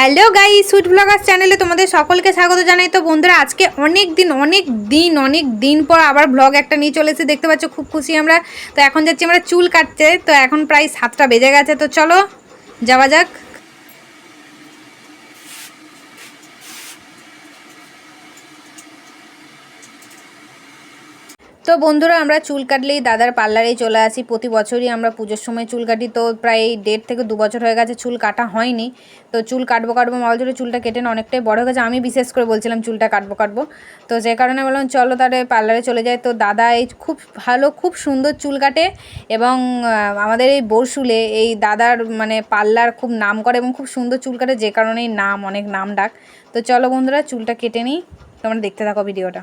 Hello guy sweet Bloggers চ্যানেলে তোমাদের সকলকে স্বাগত জানাই। তো বন্ধুরা, আজকে অনেক দিন অনেক দিন অনেক দিন পর আবার ব্লগ একটা নিয়ে চলেছে দেখতে পাচ্ছ, খুব খুশি আমরা। তো এখন যাচ্ছি আমরা চুল কাটতে। তো এখন প্রায় সাতটা বেজে গেছে। তো চলো, যাওয়া যাক। তো বন্ধুরা, আমরা চুল কাটলেই দাদার পার্লারেই চলে আসি। প্রতি বছরই আমরা পুজোর সময় চুল কাটি, তো প্রায় দেড় থেকে দু বছর হয়ে গেছে চুল কাটা হয়নি। তো চুল কাটবো কাটবো মাল ধরে চুলটা কেটে অনেকটাই বড় হয়ে গেছে। আমি বিশেষ করে বলছিলাম চুলটা কাটবো কাটবো। তো যে কারণে বললাম, চলো তাহলে পার্লারে চলে যাই। তো দাদা এই খুব ভালো, খুব সুন্দর চুল কাটে এবং আমাদের এই বরশুলে এই দাদার মানে পার্লার খুব নাম করে এবং খুব সুন্দর চুল কাটে, যে কারণেই নাম, অনেক নাম ডাক। তো চলো বন্ধুরা, চুলটা কেটে নিই। তোমরা দেখতে থাকো ভিডিওটা।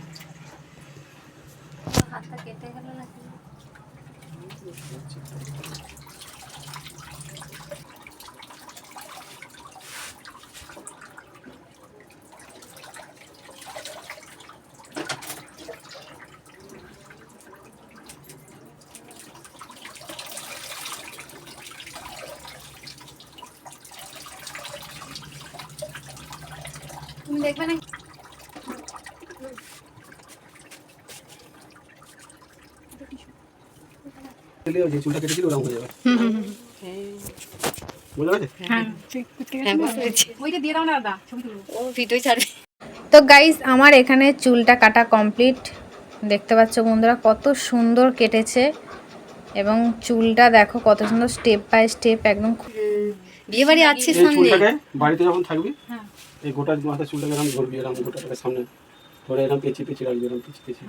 লড়িয়ে লড়িয়ে ভুগছে তুমি দেখবে না দিলেও যে চুলটা কেটেছিল ওরকম হয়ে যাবে। বোঝা গেছে? ওইটা দিয়ে দাও না দাদা ছবি তুলবো ও ভিডিও ছাড়বে। তো গাইস আমার এখানে চুলটা কাটা কমপ্লিট দেখতে পাচ্ছ বন্ধুরা কত সুন্দর কেটেছে। এবং চুলটা দেখো কত সুন্দর স্টেপ বাই স্টেপ একদম বিয়ে বাড়ি আছে সামনে বাড়িতে যখন থাকবি এই গোটা মাথা চুলটাকে এরকম ধরবি এরকম গোটাটাকে সামনে। ধরে এরকম পেঁচিয়ে পেঁচিয়ে রাখবি এরকম পেঁচিয়ে পেঁচিয়ে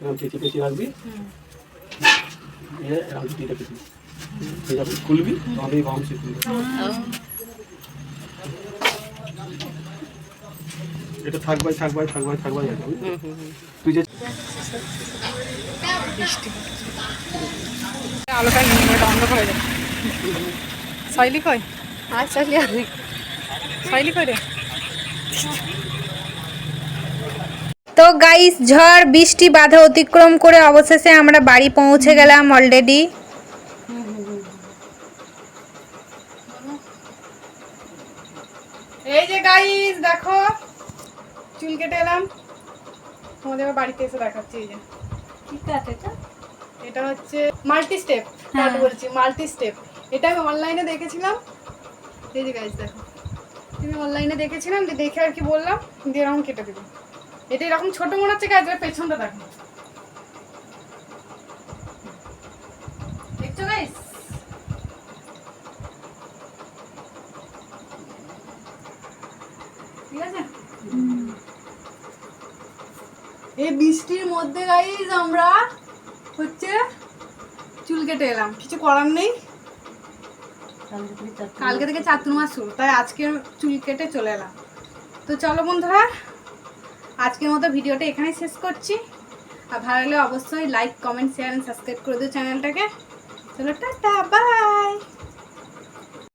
এরকম পেঁচিয়ে পেঁচিয়ে রাখবি দিয়ে এরকম দিয়ে রেখে দিবি তুই যখন খুলবি তখন এই বাম সে খুলবি। এটা থাকবাই থাকবাই থাকবাই থাকবাই একদম। তুই যে আলোটা নিয়ে এটা অন্ধ করে যায় শৈলী কই? আর চলে শৈলী কই রে? তো গাইস ঝড় বৃষ্টি বাধা অতিক্রম করে অবশেষে আমরা বাড়ি পৌঁছে গেলাম অলরেডি এই যে গাইস দেখো চুল কেটে এলাম। তোমাদের বাড়িতে এসে দেখাচ্ছি এই যে। এটা হচ্ছে মাল্টি স্টেপ কাট বলছি মাল্টি স্টেপ এটা আমি অনলাইনে দেখেছিলাম। এই যে গাইস দেখো। আমি অনলাইনে দেখেছিলাম, দিয়ে দেখে আর কি বললাম, দিয়ে এরকম কেটে দিলাম এটা এরকম ছোট মনে হচ্ছে গাছ পেছনটা দেখো। দেখছ গাইস ঠিক আছে? এই বৃষ্টির মধ্যে গাইজ আমরা হচ্ছে চুল কেটে এলাম। কিছু করার নেই। কালকে থেকে চাতুর্মাস শুরু, তাই আজকে চুল কেটে চলে এলাম। তো চলো বন্ধুরা, আজকের মতো ভিডিওটা এখানেই শেষ করছি। আর ভালো লাগলে অবশ্যই like comment share and subscribe করে দিও চ্যানেলটাকে। চলো টাটা বাই